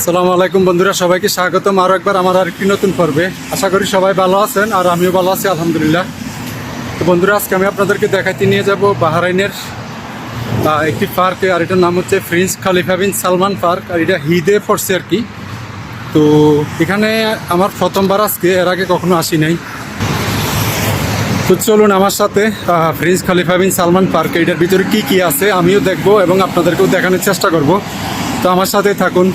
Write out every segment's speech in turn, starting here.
আসসালামু আলাইকুম বন্ধুরা সবাইকে স্বাগতম আরও একবার আমার আর আরেকটি নতুন পর্বে। আশা করি সবাই ভালো আছেন আর আমিও ভালো আছি আলহামদুলিল্লাহ। তো বন্ধুরা আজকে আমি আপনাদেরকে দেখাইতে নিয়ে যাব বাহারাইনের একটি পার্কে আর এটার নাম হচ্ছে ফ্রিন্স খালিফা বিন সালমান পার্ক আর এটা হিদে পড়ছে আর কি। তো এখানে আমার প্রথমবার আজকে এর আগে কখনো আসি নাই। তো চলুন আমার সাথে আহ, প্রিন্স খালিফা বিন সালমান পার্ক এটার ভিতরে কি কি আছে আমিও দেখব এবং আপনাদেরকেও দেখানোর চেষ্টা করব। তো আমার সাথে থাকুন।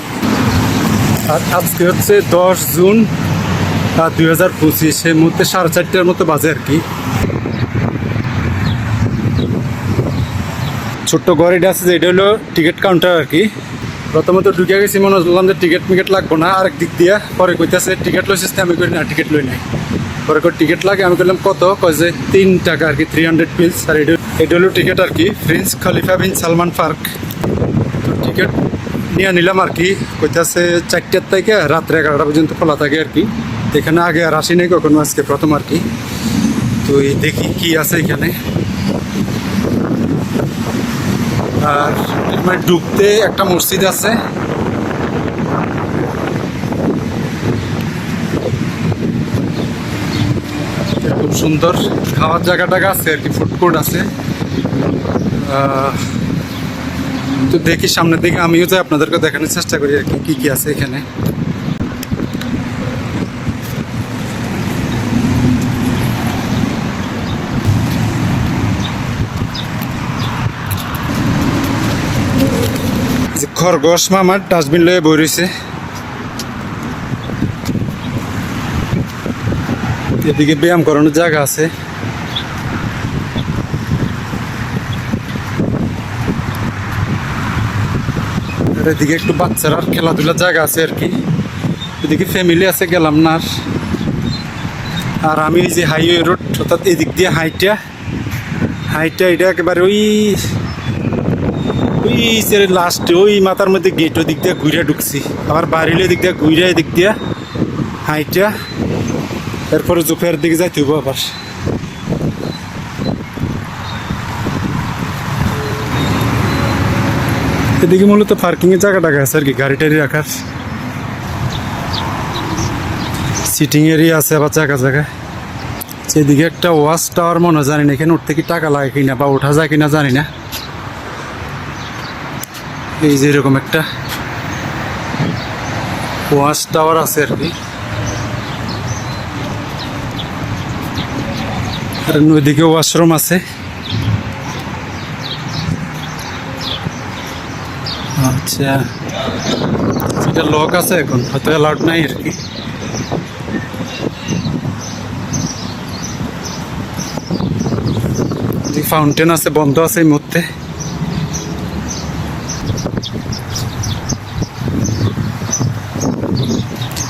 আর আজকে হচ্ছে দশ জুন দুই হাজার পঁচিশ, এই মুহূর্তে সাড়ে চারটার মতো বাজে আর কি। ছোট্ট গড়িটা আছে যে, এটা হলো টিকিট কাউন্টার আর কি। প্রথমত ঢুকে গেছি, মনে করলাম যে টিকিট মিকেট লাগবো না, আরেক দিক দিয়ে পরে কইতেছে, টিকিট লইছিস আমি করি না, টিকিট লই নাই। পরে কই, টিকিট লাগে? আমি বললাম কত? কয় যে, তিন টাকা আর কি থ্রি হান্ড্রেড পিলস আর এটা হলো টিকিট আর কি Prince Khalifa bin Salman Park. তো টিকিট নিয়ে নিলাম আর কি। কইতাছে চারটার থেকে রাত্রে এগারোটা পর্যন্ত খোলা থাকে আর কি। এখানে আগে আর আসি নাই কখনো, আজকে প্রথম আর কি। তো দেখি কি আছে এখানে। আর মানে ডুবতে একটা মসজিদ আছে। খুব সুন্দর খাওয়ার জায়গা টাগা আছে আর কি ফুড কোর্ট আছে। তো দেখি সামনের দিকে আমিও যাই আপনাদেরকে দেখানোর চেষ্টা করি আর কি, কী কী আছে এখানে। খরগোশ মামার ডাস্টবিন লয়ে বই রয়েছে। এদিকে ব্যায়াম করানোর জায়গা আছে। এদিকে একটু বাচ্চারা খেলাধুলার জায়গা আছে আর কি। এদিকে ফ্যামিলি আছে, গেলাম না আর। আমি যে হাইওয়ে রোড অর্থাৎ এদিক দিয়ে হাইটা। হাইটা এটা একেবারে ওই ওই যে লাস্টে ওই মাথার মধ্যে গেট ওই দিক দিয়ে ঘুরে ঢুকছি। আবার বাড়িলে দিক দিয়ে ঘুরে এদিক দিয়ে হাইটা। এরপরে জুফের দিকে যাইতে হইব আবার। এদিকে মূলত পার্কিং এর জায়গা টাকা আছে আর কি, গাড়ি টাড়ি রাখার। সিটিং এরিয়া আছে আবার জায়গা জায়গায়। সেদিকে একটা ওয়াচ টাওয়ার মনে জানি না এখানে উঠতে কি টাকা লাগে কিনা বা ওঠা যায় কিনা জানি না। এই যে এরকম একটা ওয়াচ টাওয়ার আছে আর কি। আর ওইদিকে ওয়াশরুম আছে। আচ্ছা এটা লক আছে এখন, হয়তো অ্যালাউড নাই আর কি। ফাউন্টেন আছে, বন্ধ আছে এই মুহূর্তে।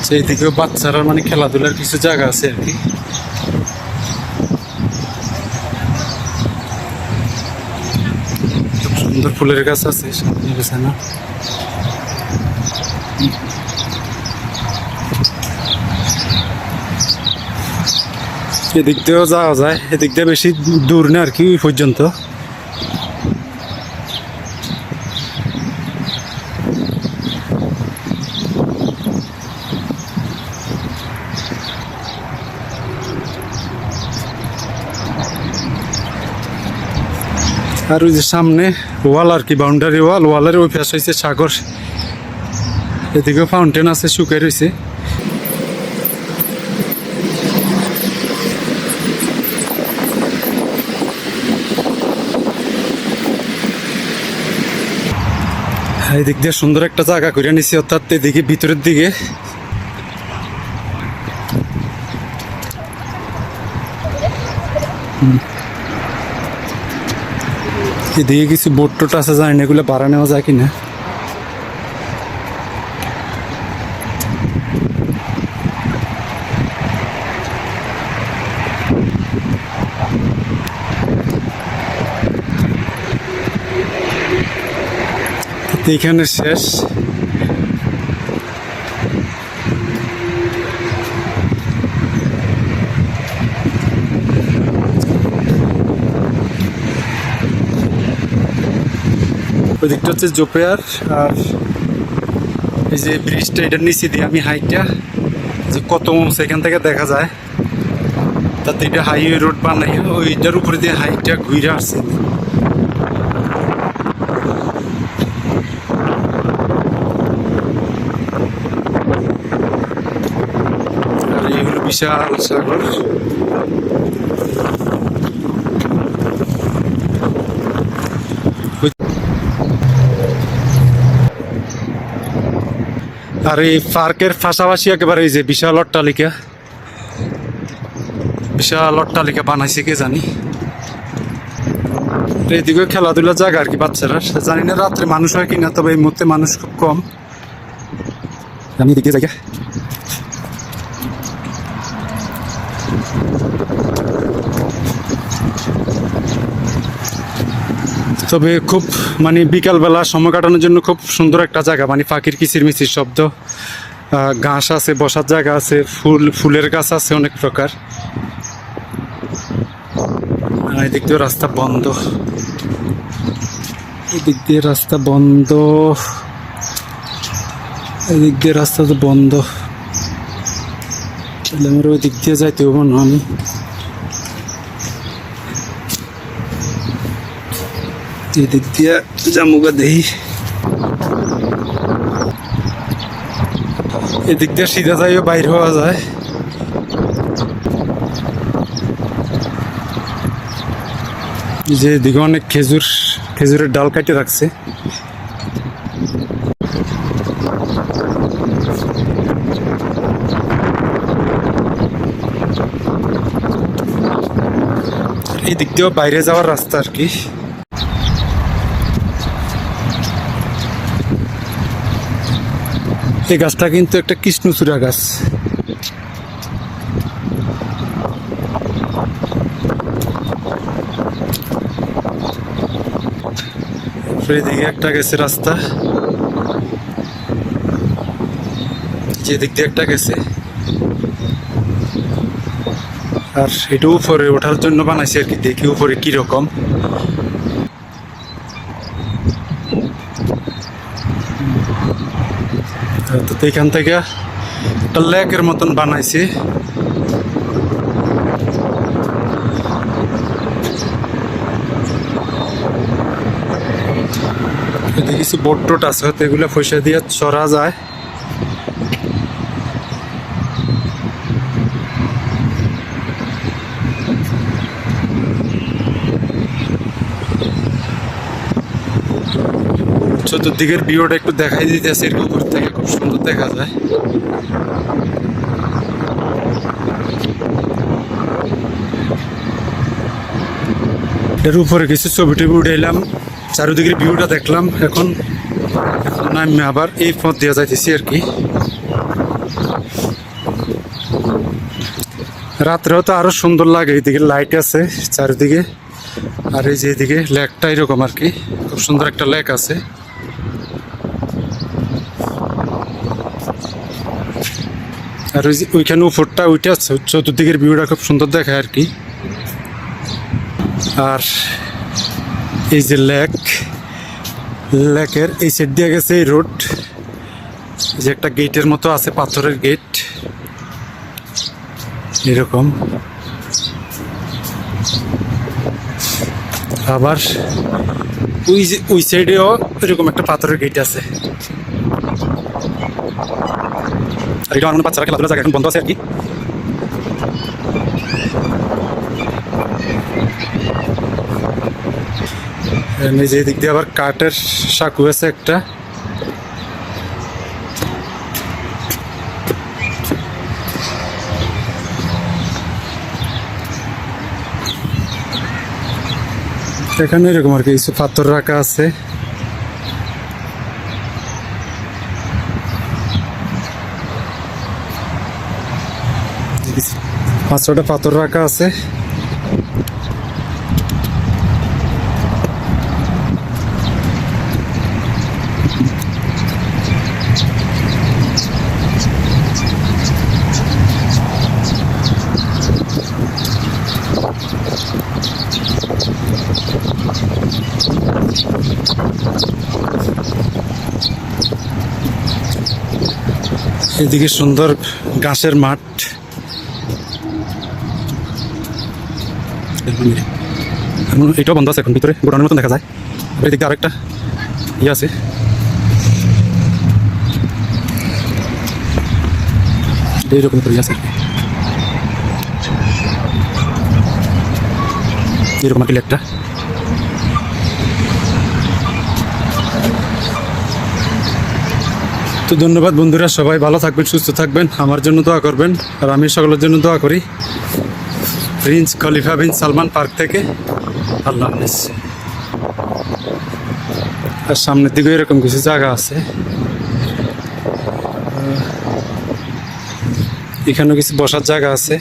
সেই দিকেও বাচ্চারা মানে খেলাধুলার কিছু জায়গা আছে আর কি। সুন্দর ফুলের গাছ আছে সামনে বিছানা এদিক দিয়েও যাওয়া যায়, এদিক দিয়ে বেশি দূর না আর কি, ওই পর্যন্ত। আর ওই যে সামনে ওয়াল আর কি বাউন্ডারি ওয়াল। ওয়ালের ওই পাশে হয়েছে সাগর। এদিকে ফাউন্টেন আছে শুকাই রয়েছে হ্যাঁ, এদিক দিয়ে সুন্দর একটা জায়গা করে নিছি অর্থাৎ এদিকে ভিতরের দিকে। এদিকে কিছু বোট টোট আছে জানি না এগুলো ভাড়া নেওয়া যায় কিনা। এখানে শেষ। ওই হচ্ছে জোপেয়ার, আর এই যে ব্রিজটা এটার নিচে দিয়ে আমি হাইটটা, যে কত সেখান থেকে দেখা যায়। তাতে এটা হাইওয়ে রোড বানাই ওইটার উপরে দিয়ে হাইটটা ঘুরে আসছে। বিশাল সাগর। আর এই পার্কের পাশাপাশি একেবারে এই যে বিশাল অট্টালিকা। বিশাল অট্টালিকা বানাইছে, কে জানি। এদিকে খেলাধুলার জায়গা আর কি বাচ্চারা। জানি না রাত্রে মানুষ হয় কিনা, তবে এই মুহূর্তে মানুষ খুব কম। আমি এদিকে জায়গা তবে খুব মানে বিকালবেলা সময় কাটানোর জন্য খুব সুন্দর একটা জায়গা। মানে পাখির কিচিরমিচির শব্দ। ঘাস আছে, বসার জায়গা আছে, ফুল, ফুলের গাছ আছে অনেক প্রকার। এদিক দিয়ে রাস্তা বন্ধ। এদিক দিয়ে রাস্তা বন্ধ। এদিক দিয়ে রাস্তা তো বন্ধ। তাহলে আমার ওই দিক দিয়ে যাইতে হব না আমি। এদিক দিয়ে জামুগা দেই এদিক দিয়ে সিধা যাইও, বাইর হওয়া যায়। যে এদিকে অনেক খেজুর, খেজুরের ডাল কাটে রাখছে। এই দিক দিয়েও বাইরে যাওয়ার রাস্তা আর কি। এই গাছটা কিন্তু একটা কৃষ্ণচূড়া গাছ। এদিকে একটা গেছে রাস্তা। যেদিক দিয়ে একটা গেছে। আর এটা উপরে ওঠার জন্য বানাইছে আর কি, দেখি উপরে কীরকম। তো এখান থেকে একটা লেকের মতন বানাইছে। কিছু বোট টোট আছে, হয়তো এগুলো পয়সা দিয়ে চড়া যায়। চতুর্দিকের ভিউটা একটু দেখাই দিতেছে এর উপর থেকে খুব সুন্দর দেখা যায়। এর উপরে কিছু ছবি টবি উঠাইলাম, চারিদিকের ভিউটা দেখলাম, এখন নামে আবার এই পথ দিয়ে যাইতেছি আর কি। রাত্রেও তো আরও সুন্দর লাগে, এইদিকে লাইট আছে চারিদিকে, আর এই যে এদিকে লেকটা এরকম আর কি, খুব সুন্দর একটা লেক আছে। আর ওই ওইখানে উপরটা, ওইটা চতুর্দিকের ভিউটা খুব সুন্দর দেখায় আর কি। আর এই যে লেক লেকের এই সাইড দিয়ে গেছে এই রোড যে একটা গেটের মতো আছে, পাথরের গেট এরকম। আবার ওই যে, ওই সাইডেও এরকম একটা পাথরের গেট আছে। এটা আমার বাচ্চারা খেলাধুলা জায়গা এখন বন্ধ আছে আর কি। এই দিক দিয়ে আবার কাঠের সাঁকু আছে একটা। এখানে এরকম আর কি, কিছু পাথর রাখা আছে। পাঁচ ছটা পাথর রাখা আছে। এদিকে সুন্দর ঘাসের মাঠ। এটাও বন্ধ আছে, এখন ভিতরে গোডাউনের মতন দেখা যায়। এদিকে আরেকটা ইয়ে আছে। এইরকম করে ইয়ে আছে এরকম একটা তো ধন্যবাদ বন্ধুরা, সবাই ভালো থাকবেন, সুস্থ থাকবেন, আমার জন্য দোয়া করবেন, আর আমি সকলের জন্য দোয়া করি। Prince Khalifa bin Salman Park থেকে। আল্লাহ হাফিজ। আর সামনের দিকে এরকম কিছু জায়গা আছে। এখানেও কিছু বসার জায়গা আছে।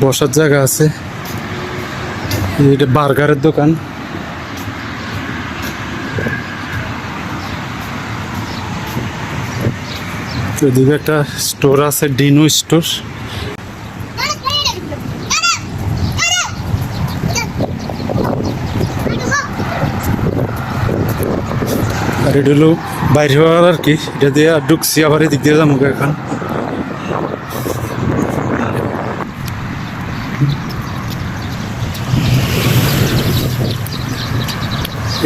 বসার জায়গা আছে। এটা বার্গারের দোকান। এদিকে একটা স্টোর আছে, ডিনো স্টোর। আর এটা হলো বাইরে আর কি, এটা দিয়ে ঢুকছি, আবার এদিক দিয়ে যাব এখন।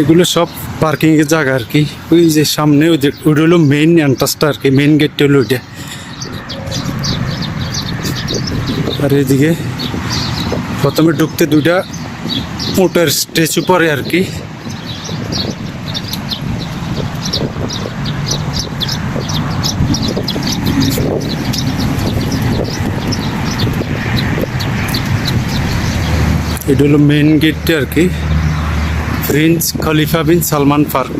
এগুলো সব পার্কিং এর জায়গা আর কি। ওই যে সামনে ওই যে ওটা হলো মেইন এন্ট্রান্সটা আর কি মেইন গেটটা হলো ওইটা। আর এদিকে প্রথমে ঢুকতে দুইটা উটের স্ট্যাচু পরে আর কি। এটা হলো মেইন গেটটা আর কি। Prince Khalifa bin Salman Park